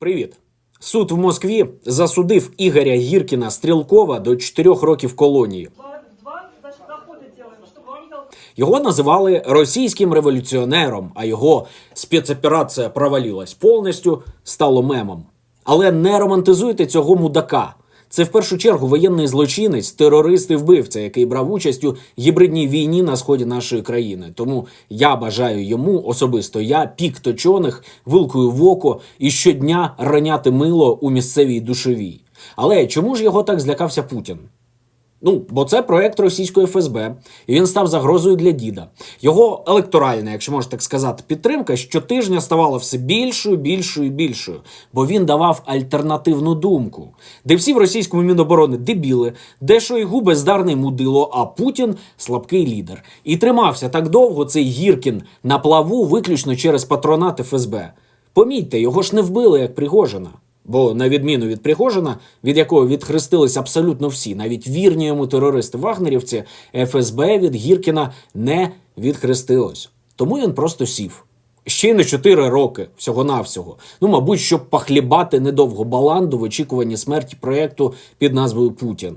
Привіт. Суд в Москві засудив Ігоря Гіркіна Стрілкова до 4 років колонії. Його називали російським революціонером, а його спецоперація провалилась повністю, стало мемом. Але не романтизуйте цього мудака. Це в першу чергу воєнний злочинець, терорист і вбивця, який брав участь у гібридній війні на сході нашої країни. Тому я бажаю йому особисто я пік точоних, вилкою в око і щодня раняти мило у місцевій душовій. Але чому ж його так злякався Путін? Ну, бо це проект російської ФСБ, і він став загрозою для діда. Його електоральна, якщо можна так сказати, підтримка щотижня ставала все більшою, більшою більшою, бо він давав альтернативну думку, де всі в російському міноборони дебіли, де Шойгу бездарний мудило, а Путін слабкий лідер. І тримався так довго цей Гіркін на плаву виключно через патронат ФСБ. Помітьте, його ж не вбили як Пригожина. Бо на відміну від Пригожина, від якого відхрестились абсолютно всі, навіть вірні йому терористи вагнерівці, ФСБ від Гіркіна не відхрестилось. Тому він просто сів. Ще й на 4 роки всього-навсього. Ну, мабуть, щоб похлібати недовго баланду в очікуванні смерті проєкту під назвою Путін.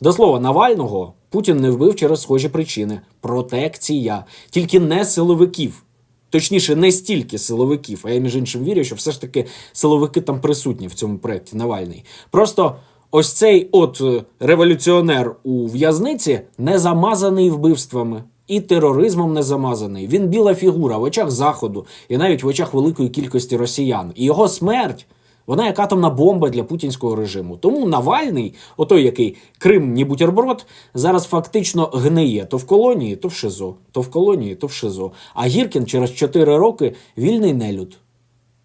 До слова, Навального Путін не вбив через схожі причини: протекція, тільки не силовиків. Точніше, не стільки силовиків, а я між іншим вірю, що все ж таки силовики там присутні в цьому проєкті Навальний. Просто ось цей от е, революціонер у в'язниці не замазаний вбивствами. І тероризмом не замазаний. Він біла фігура в очах заходу і навіть в очах великої кількості росіян. І його смерть вона як атомна бомба для путінського режиму. Тому Навальний, отой, який Крим ні бутерброд, зараз фактично гниє то в колонії, то в ШИЗО, то в колонії, то в ШИЗО. А Гіркін через 4 роки вільний нелюд.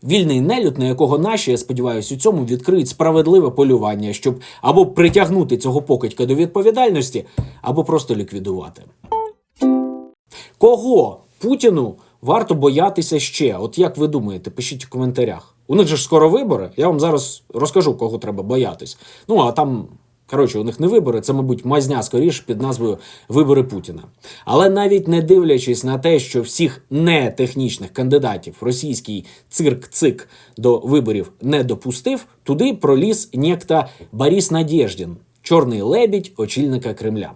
Вільний нелюд, на якого наші, я сподіваюся, у цьому відкриють справедливе полювання, щоб або притягнути цього покидька до відповідальності, або просто ліквідувати. Кого Путіну варто боятися ще? От як ви думаєте, пишіть в коментарях. У них же ж скоро вибори. Я вам зараз розкажу, кого треба боятись. Ну а там. Коротше, у них не вибори, це, мабуть, мазня скоріше під назвою Вибори Путіна. Але навіть не дивлячись на те, що всіх нетехнічних кандидатів російський цирк-цик до виборів не допустив, туди проліз нєкта Борис Надєждін, чорний лебідь очільника Кремля.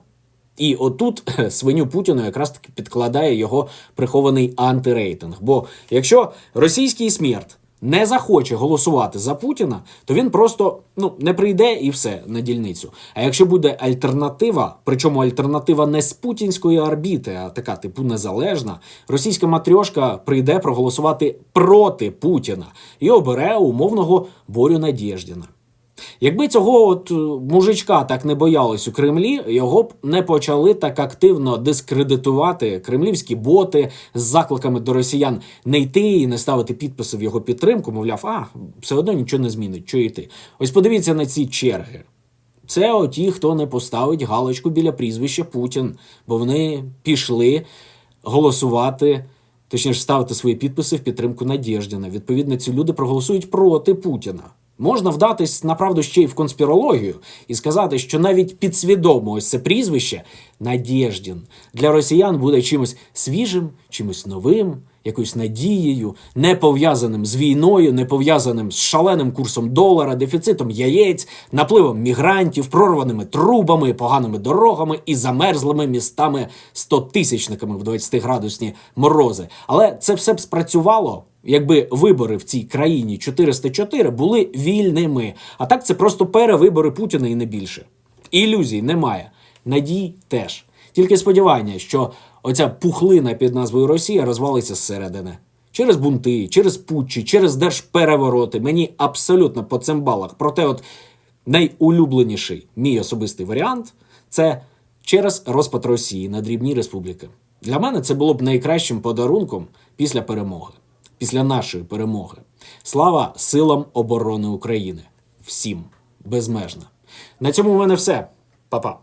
І отут свиню Путіну якраз таки підкладає його прихований антирейтинг. Бо якщо російський смерть не захоче голосувати за Путіна, то він просто ну не прийде і все на дільницю. А якщо буде альтернатива, причому альтернатива не з путінської орбіти, а така типу незалежна, російська матрьошка прийде проголосувати проти Путіна і обере умовного Борю Надєждіна. Якби цього от е, мужичка так не боялись у Кремлі, його б не почали так активно дискредитувати кремлівські боти з закликами до росіян не йти і не ставити підписи в його підтримку. Мовляв, а все одно нічого не змінить. Що йти? Ось подивіться на ці черги. Це оті, хто не поставить галочку біля прізвища Путін, бо вони пішли голосувати. Точніше, ставити свої підписи в підтримку Надєждіна. Відповідно, ці люди проголосують проти Путіна. Можна вдатись направду ще й в конспірологію і сказати, що навіть підсвідомо ось це прізвище Надєждін для росіян буде чимось свіжим, чимось новим, якоюсь надією, не пов'язаним з війною, не пов'язаним з шаленим курсом долара, дефіцитом яєць, напливом мігрантів, прорваними трубами, поганими дорогами і замерзлими містами стотисячниками в 20-градусні морози. Але це все б спрацювало. Якби вибори в цій країні 404 були вільними, а так це просто перевибори Путіна і не більше. Ілюзій немає, надій теж. Тільки сподівання, що оця пухлина під назвою Росія розвалиться зсередини. Через бунти, через путчі, через держперевороти. Мені абсолютно по цим балах. Проте, от найулюбленіший мій особистий варіант це через розпад Росії на дрібні республіки. Для мене це було б найкращим подарунком після перемоги, після нашої перемоги. Слава силам оборони України. Всім безмежно. На цьому в мене все. Па-па.